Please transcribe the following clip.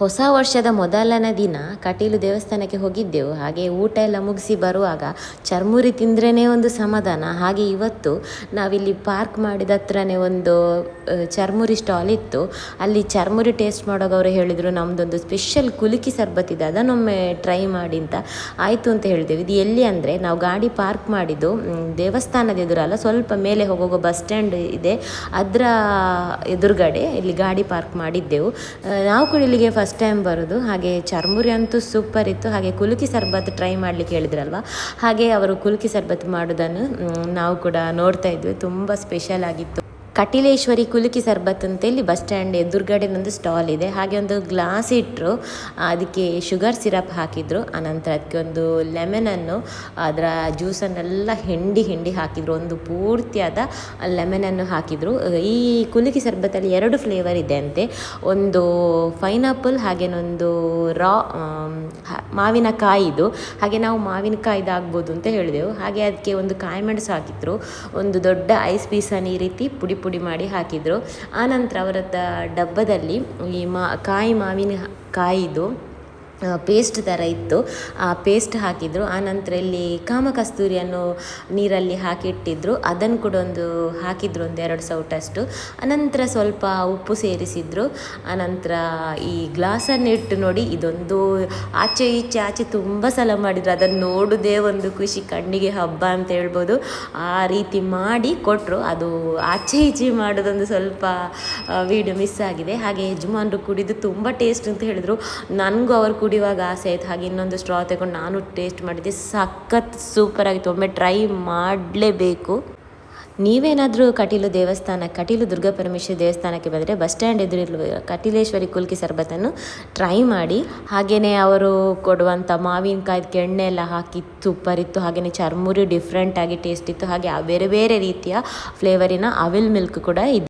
ಹೊಸ ವರ್ಷದ ಮೊದಲನೇ ದಿನ ಕಟೀಲು ದೇವಸ್ಥಾನಕ್ಕೆ ಹೋಗಿದ್ದೆವು. ಹಾಗೆ ಊಟ ಎಲ್ಲ ಮುಗಿಸಿ ಬರುವಾಗ ಚರ್ಮುರಿ ತಿಂದ್ರೇ ಒಂದು ಸಮಾಧಾನ. ಹಾಗೆ ಇವತ್ತು ನಾವಿಲ್ಲಿ ಪಾರ್ಕ್ ಮಾಡಿದ ಹತ್ರನೇ ಒಂದು ಚರ್ಮುರಿ ಸ್ಟಾಲ್ ಇತ್ತು. ಅಲ್ಲಿ ಚರ್ಮುರಿ ಟೇಸ್ಟ್ ಮಾಡುವಾಗ ಅವರು ಹೇಳಿದರು ನಮ್ಮದೊಂದು ಸ್ಪೆಷಲ್ ಕುಲುಕಿ ಇದೆ, ಅದನ್ನೊಮ್ಮೆ ಟ್ರೈ ಮಾಡಿ ಅಂತ. ಆಯಿತು ಅಂತ ಹೇಳಿದೆವು. ಇದು ಎಲ್ಲಿ ಅಂದರೆ ನಾವು ಗಾಡಿ ಪಾರ್ಕ್ ಮಾಡಿದ್ದು ದೇವಸ್ಥಾನದ ಎದುರಲ್ಲ, ಸ್ವಲ್ಪ ಮೇಲೆ ಹೋಗುವ ಬಸ್ ಸ್ಟ್ಯಾಂಡ್ ಇದೆ. ಅದರ ಎದುರುಗಡೆ ಇಲ್ಲಿ ಗಾಡಿ ಪಾರ್ಕ್ ಮಾಡಿದ್ದೆವು. ನಾವು ಕೂಡ ಇಲ್ಲಿಗೆ ಫಸ್ಟ್ ಟೈಮ್ ಬರೋದು. ಹಾಗೆ ಚರ್ಮುರಿ ಅಂತೂ ಸೂಪರ್ ಇತ್ತು. ಹಾಗೆ ಕುಲುಕಿ ಸರ್ಬತ್ ಟ್ರೈ ಮಾಡಲಿಕ್ಕೆ ಹೇಳಿದ್ರಲ್ವ? ಹಾಗೆ ಅವರು ಕುಲುಕಿ ಸರ್ಬತ್ ಮಾಡೋದನ್ನು ನಾವು ಕೂಡ ನೋಡ್ತಾ ಇದ್ವಿ. ತುಂಬ ಸ್ಪೆಷಲ್ ಆಗಿತ್ತು. ಕಟೀಲೇಶ್ವರಿ ಕುಲುಕಿ ಸರ್ಬತ್ ಅಂತೇಳಿ ಬಸ್ ಸ್ಟ್ಯಾಂಡ್ ಎದುರುಗಡೆ ಒಂದು ಸ್ಟಾಲ್ ಇದೆ. ಹಾಗೆ ಒಂದು ಗ್ಲಾಸ್ ಇಟ್ಟರು ಅದಕ್ಕೆ ಶುಗರ್ ಸಿರಪ್ ಹಾಕಿದರು. ಆನಂತರ ಅದಕ್ಕೆ ಒಂದು ಲೆಮನನ್ನು ಅದರ ಜ್ಯೂಸನ್ನೆಲ್ಲ ಹಿಂಡಿ ಹಿಂಡಿ ಹಾಕಿದರು. ಒಂದು ಪೂರ್ತಿಯಾದ ಲೆಮನನ್ನು ಹಾಕಿದರು. ಈ ಕುಲುಕಿ ಸರ್ಬತ್ತಲ್ಲಿ ಎರಡು ಫ್ಲೇವರ್ ಇದೆ ಅಂತೆ. ಒಂದು ಪೈನಾಪಲ್ ಹಾಗೇನೊಂದು ರಾ ಮಾವಿನಕಾಯಿದು ಹಾಗೆ ನಾವು ಮಾವಿನಕಾಯಿದಾಗ್ಬೋದು ಅಂತ ಹೇಳಿದೆವು. ಹಾಗೆ ಅದಕ್ಕೆ ಒಂದು ಕಾಯಿ ಮೆಣಸು ಹಾಕಿದ್ರು. ಒಂದು ದೊಡ್ಡ ಐಸ್ ಪೀಸನ್ನು ಈ ರೀತಿ ಪುಡಿ ಪುಡಿ ಮಾಡಿ ಹಾಕಿದರು. ಆನಂತರ ಅವರದ್ದು ಡಬ್ಬದಲ್ಲಿ ಈ ಮಾ ಕಾಯಿ ಮಾವಿನ ಕಾಯಿದು ಪೇಸ್ಟ್ ಥರ ಇತ್ತು. ಆ ಪೇಸ್ಟ್ ಹಾಕಿದರು. ಆ ನಂತರ ಇಲ್ಲಿ ಕಾಮಕಸ್ತೂರಿಯನ್ನು ನೀರಲ್ಲಿ ಹಾಕಿಟ್ಟಿದ್ರು. ಅದನ್ನು ಕೂಡ ಒಂದು ಹಾಕಿದ್ರು ಒಂದು ಎರಡು ಸೌಟಷ್ಟು. ಅನಂತರ ಸ್ವಲ್ಪ ಉಪ್ಪು ಸೇರಿಸಿದ್ರು. ಆನಂತರ ಈ ಗ್ಲಾಸನ್ನು ಇಟ್ಟು ನೋಡಿ ಇದೊಂದು ಆಚೆ ಈಚೆ ಆಚೆ ತುಂಬ ಸಲ ಮಾಡಿದರು. ಅದನ್ನು ನೋಡೋದೇ ಒಂದು ಖುಷಿ. ಕಣ್ಣಿಗೆ ಹಬ್ಬ ಅಂತ ಹೇಳ್ಬೋದು. ಆ ರೀತಿ ಮಾಡಿ ಕೊಟ್ಟರು ಅದು ಆಚೆ ಈಚೆ ಮಾಡೋದೊಂದು ಸ್ವಲ್ಪ ವಿಡಿಯೋ ಮಿಸ್ ಆಗಿದೆ. ಹಾಗೆ ಯಜಮಾನರು ಕುಡಿದು ತುಂಬ ಟೇಸ್ಟ್ ಅಂತ ಹೇಳಿದರು. ನನಗೂ ಅವರು ಕುಡಿಯುವಾಗ ಆಸೆ ಆಯಿತು. ಹಾಗೆ ಇನ್ನೊಂದು ಸ್ಟ್ರಾ ತಗೊಂಡು ನಾನು ಟೇಸ್ಟ್ ಮಾಡಿದ್ದೆ. ಸಖತ್ ಸೂಪರ್ ಆಗಿತ್ತು. ಒಮ್ಮೆ ಟ್ರೈ ಮಾಡಲೇಬೇಕು. ನೀವೇನಾದರೂ ಕಟೀಲು ದೇವಸ್ಥಾನ, ಕಟೀಲು ದುರ್ಗಾ ಪರಮೇಶ್ವರಿ ದೇವಸ್ಥಾನಕ್ಕೆ ಬಂದರೆ ಬಸ್ ಸ್ಟ್ಯಾಂಡ್ ಎದುರಿರುವ ಕಟೀಲೇಶ್ವರಿ ಕುಲ್ಕಿ ಸರ್ಬತ್ತನ್ನು ಟ್ರೈ ಮಾಡಿ. ಹಾಗೆಯೇ ಅವರು ಕೊಡುವಂಥ ಮಾವಿನಕಾಯ್ದು ಎಣ್ಣೆ ಎಲ್ಲ ಹಾಕಿ ತುಪ್ಪರಿತ್ತು. ಹಾಗೆಯೇ ಚರ್ಮುರಿ ಡಿಫ್ರೆಂಟಾಗಿ ಟೇಸ್ಟ್ ಇತ್ತು. ಹಾಗೆ ಬೇರೆ ಬೇರೆ ರೀತಿಯ ಫ್ಲೇವರಿನ ಅವಿಲ್ ಮಿಲ್ಕ್ ಕೂಡ ಇದೆ